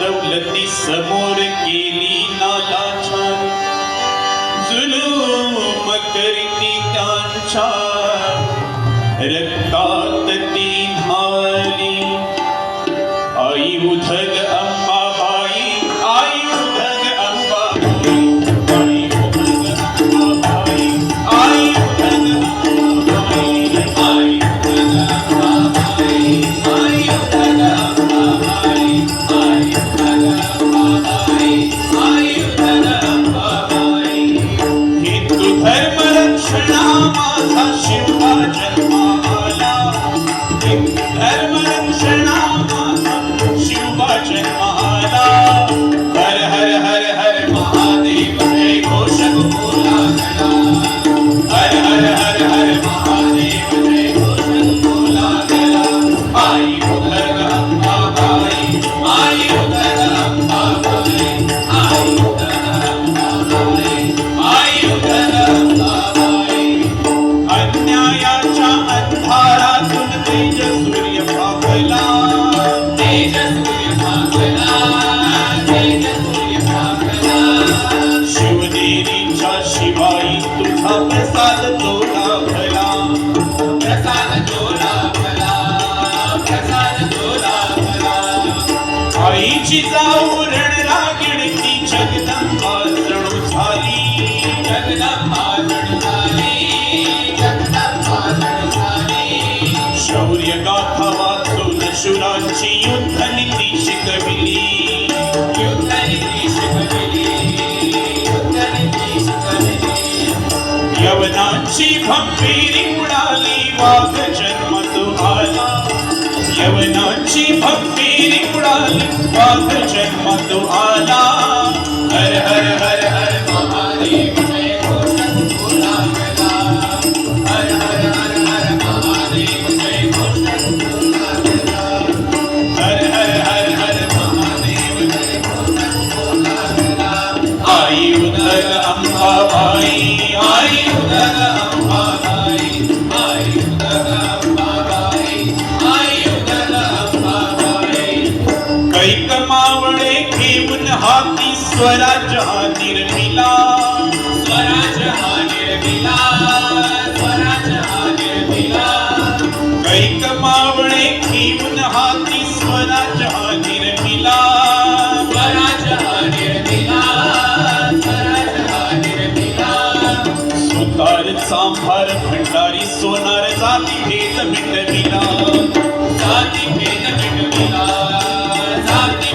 दौलती समोर केली नालाचार. जुलूम करती त्यांच्या And if God that being जाऊ रणरागिणी ती जगदंबा जणू झाली. जगदंबा जणू झाली. जगदंबा जणू झाली. शौर्य गाथा वाचून शुरांची युद्ध शिकविली. युद्ध शिकविली. युद्ध शिकविली. यवनाची भंभीरी यवनाची भंभीरी उडाली वाघ जन्म तो आला हर हर हर हर महादेव जय घोषक कैक मावळे घेऊन हाती स्वराज हा निर्मिला स्वराज हा निर्मिला स्वराज हा निर्मिला कैक मावळे घेऊन हाती स्वराज हा निर्मिला स्वराज हा निर्मिला स्वराज हा निर्मिला सुतार सांभार भंडारी सोनार जाती भेद मिटविला. जाती भेद मिटविला.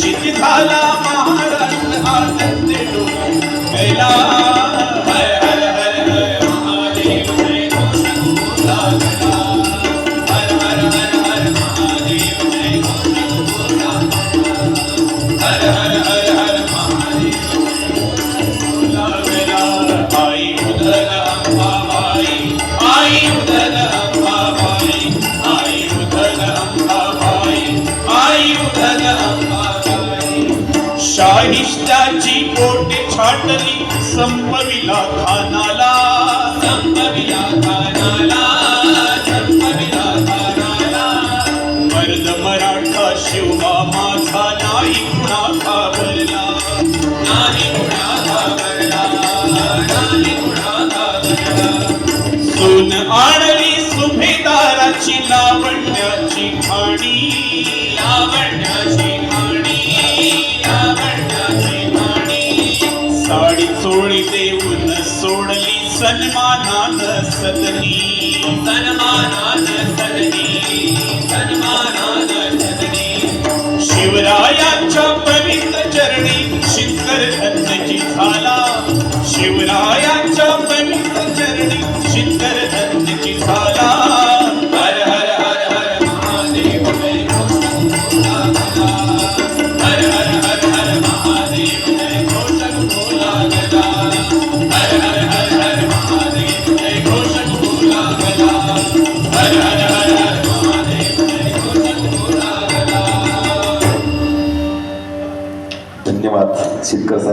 শিখালামা शाहिष्टाची पोट छाटली संपविला खानाला. संपविला खानाला संपविला खानाला. मर्द मराठा शिवबा माझा नाही कुणा घाबरला. नाही कुणा घाबरला नाही कुणा घाबरला. सून आणली सुभेदाराची लावण्याची खाणी सन्मानान सदनी सन्मानान सदनी सन्मानान सदनी शिवरायांच्या पवित्र चरणी शिखर धन्यची झाला। शिवरायांच्या पवित्र चरणी शिखर because